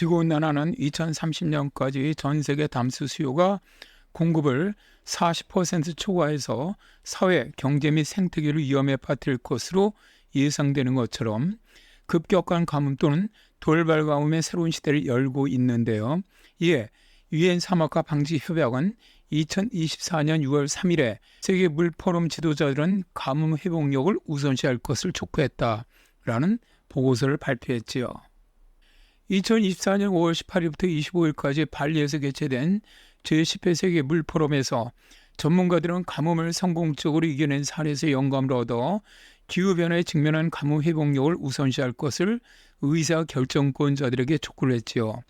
지구온난화는 2030년까지 전 세계 담수 수요가 공급을 40% 초과해서 사회, 경제 및 생태계를 위험에 빠뜨릴 것으로 예상되는 것처럼 급격한 가뭄 또는 돌발 가뭄의 새로운 시대를 열고 있는데요. 이에 유엔 사막화 방지 협약은 2024년 6월 3일에 세계 물 포럼 지도자들은 가뭄 회복력을 우선시할 것을 촉구했다라는 보고서를 발표했지요. 2024년 5월 18일부터 25일까지 발리에서 개최된 제10회 세계 물 포럼에서 전문가들은 가뭄을 성공적으로 이겨낸 사례에서 영감을 얻어 기후변화에 직면한 가뭄 회복력을 우선시할 것을 의사 결정권자들에게 촉구를 했지요.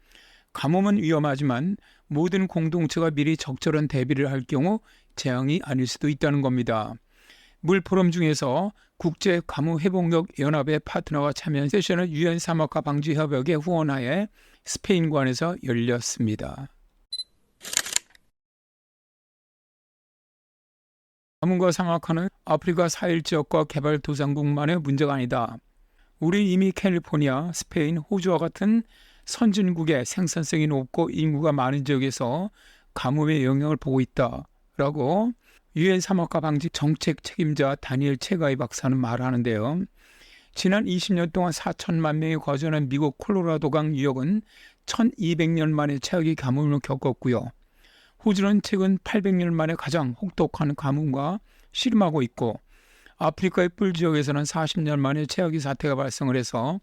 가뭄은 위험하지만 모든 공동체가 미리 적절한 대비를 할 경우 재앙이 아닐 수도 있다는 겁니다. 물 포럼 중에서 국제 가뭄 회복력 연합의 파트너가 참여한 세션은 유엔 사막화 방지 협약의 후원하에 스페인관에서 열렸습니다. 가뭄과 상악화는 아프리카 사일 지역과 개발도상국만의 문제가 아니다. 우리 이미 캘리포니아, 스페인, 호주와 같은 선진국의 생산성이 높고 인구가 많은 지역에서 가뭄의 영향을 보고 있다라고 유엔 사막화 방지 정책 책임자 다니엘 체가이 박사는 말하는데요. 지난 20년 동안 4천만 명이 거주하는 미국 콜로라도강 유역은 1200년 만에 최악의 가뭄을 겪었고요. 호주는 최근 800년 만에 가장 혹독한 가뭄과 씨름하고 있고 아프리카의 뿔 지역에서는 40년 만에 최악의 사태가 발생을 해서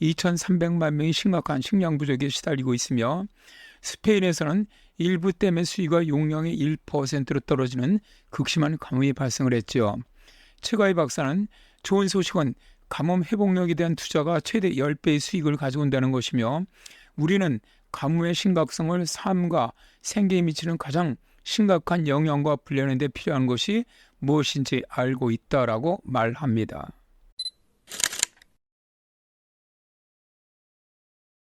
2,300만 명이 심각한 식량 부족에 시달리고 있으며 스페인에서는 일부 댐의 수위가 용량의 1%로 떨어지는 극심한 가뭄이 발생을 했죠. 최가희 박사는 좋은 소식은 가뭄 회복력에 대한 투자가 최대 10배의 수익을 가져온다는 것이며 우리는 가뭄의 심각성을 삶과 생계에 미치는 가장 심각한 영향과 분리하는 데 필요한 것이 무엇인지 알고 있다라고 말합니다.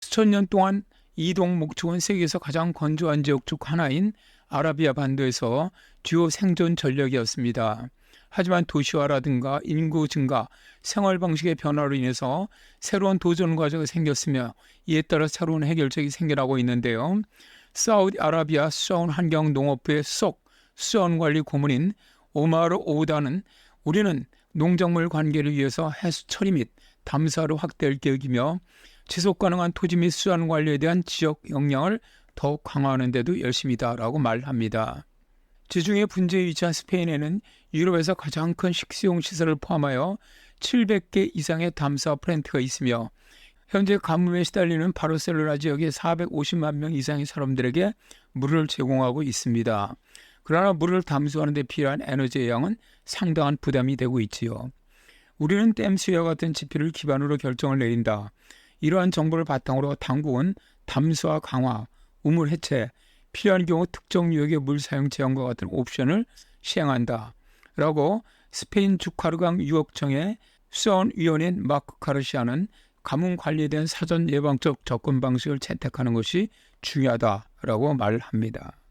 수천 년 동안 이동 목축은 세계에서 가장 건조한 지역 중 하나인 아라비아 반도에서 주요 생존 전력이었습니다. 하지만 도시화라든가 인구 증가, 생활 방식의 변화로 인해서 새로운 도전 과제가 생겼으며 이에 따라 새로운 해결책이 생겨나고 있는데요. 사우디아라비아 수자원 환경 농업부의 수석 수자원 관리 고문인 오마르 오우다는 우리는 농작물 관계를 위해서 해수 처리 및 담사로 확대할 계획이며 지속 가능한 토지 및 수자원 관리에 대한 지역 역량을 더욱 강화하는 데도 열심이다라고 말합니다. 지중해 분지에 위치한 스페인에는 유럽에서 가장 큰 식수용 시설을 포함하여 700개 이상의 담사 플랜트가 있으며 현재 가뭄에 시달리는 바르셀로나 지역의 450만 명 이상의 사람들에게 물을 제공하고 있습니다. 그러나 물을 담수하는 데 필요한 에너지의 양은 상당한 부담이 되고 있지요. 우리는 댐 수위와 같은 지표를 기반으로 결정을 내린다. 이러한 정보를 바탕으로 당국은 담수화 강화, 우물 해체, 필요한 경우 특정 유역의 물 사용 제한과 같은 옵션을 시행한다. 라고 스페인 주카르강 유역청의 수원위원인 마크 카르시아는 가뭄 관리에 대한 사전 예방적 접근 방식을 채택하는 것이 중요하다라고 말합니다.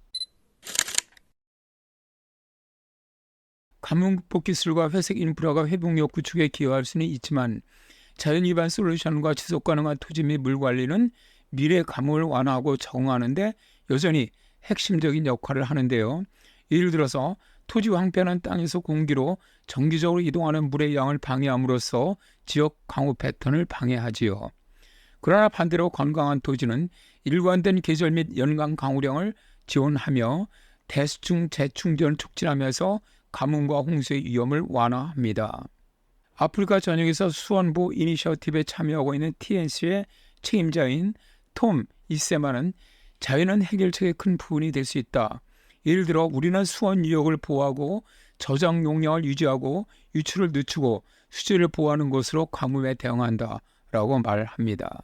가뭄 극복 기술과 회색 인프라가 회복력 구축에 기여할 수는 있지만 자연 위반 솔루션과 지속 가능한 토지 및 물 관리는 미래 가뭄을 완화하고 적응하는 데 여전히 핵심적인 역할을 하는데요. 예를 들어서 토지 황폐한 땅에서 공기로 정기적으로 이동하는 물의 양을 방해함으로써 지역 강우 패턴을 방해하지요. 그러나 반대로 건강한 토지는 일관된 계절 및 연간 강우량을 지원하며 대수층 재충전을 촉진하면서 가뭄과 홍수의 위험을 완화합니다. 아프리카 전역에서 수원부 이니셔티브에 참여하고 있는 TNC의 책임자인 톰 이세마는 자연은 해결책의 큰 부분이 될 수 있다. 예를 들어 우리는 수원 유역을 보호하고 저장 용량을 유지하고 유출을 늦추고 수질을 보호하는 것으로 가뭄에 대응한다 라고 말합니다.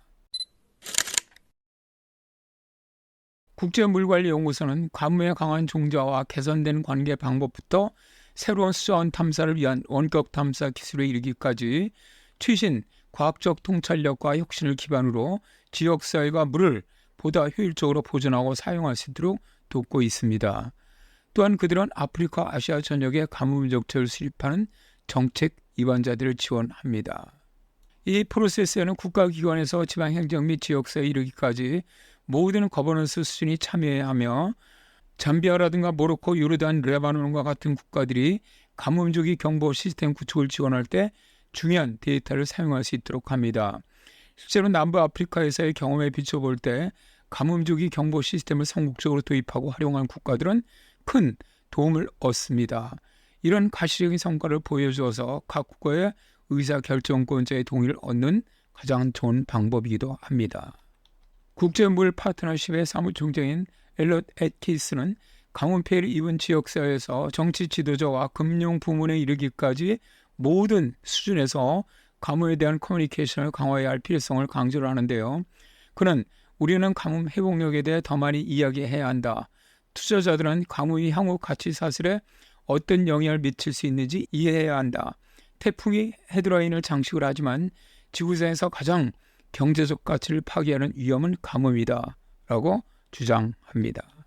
국제물관리연구소는 가뭄에 강한 종자와 개선된 관계 방법부터 새로운 수자원 탐사를 위한 원격 탐사 기술에 이르기까지 최신 과학적 통찰력과 혁신을 기반으로 지역사회가 물을 보다 효율적으로 보존하고 사용할 수 있도록 돕고 있습니다. 또한 그들은 아프리카 아시아 전역의 가뭄 정책을 수립하는 정책 입안자들을 지원합니다. 이 프로세스에는 국가기관에서 지방행정 및 지역사에 이르기까지 모든 거버넌스 수준이 참여해야 하며 잠비아라든가 모로코, 요르단, 레바논과 같은 국가들이 가뭄주기 경보 시스템 구축을 지원할 때 중요한 데이터를 사용할 수 있도록 합니다. 실제로 남부 아프리카에서의 경험에 비춰볼 때 가뭄주기 경보 시스템을 성공적으로 도입하고 활용한 국가들은 큰 도움을 얻습니다. 이런 가시적인 성과를 보여주어서 각 국가의 의사 결정권자의 동의를 얻는 가장 좋은 방법이기도 합니다. 국제물 파트너십의 사무총장인 애키스는 가뭄 피해를 입은 지역사회에서 정치 지도자와 금융 부문에 이르기까지 모든 수준에서 가뭄에 대한 커뮤니케이션을 강화해야 할 필요성을 강조를 하는데요. 그는 우리는 가뭄 회복력에 대해 더 많이 이야기해야 한다. 투자자들은 가뭄이 향후 가치 사슬에 어떤 영향을 미칠 수 있는지 이해해야 한다. 태풍이 헤드라인을 장식을 하지만 지구상에서 가장 경제적 가치를 파괴하는 위험은 가뭄이다. 라고 주장합니다.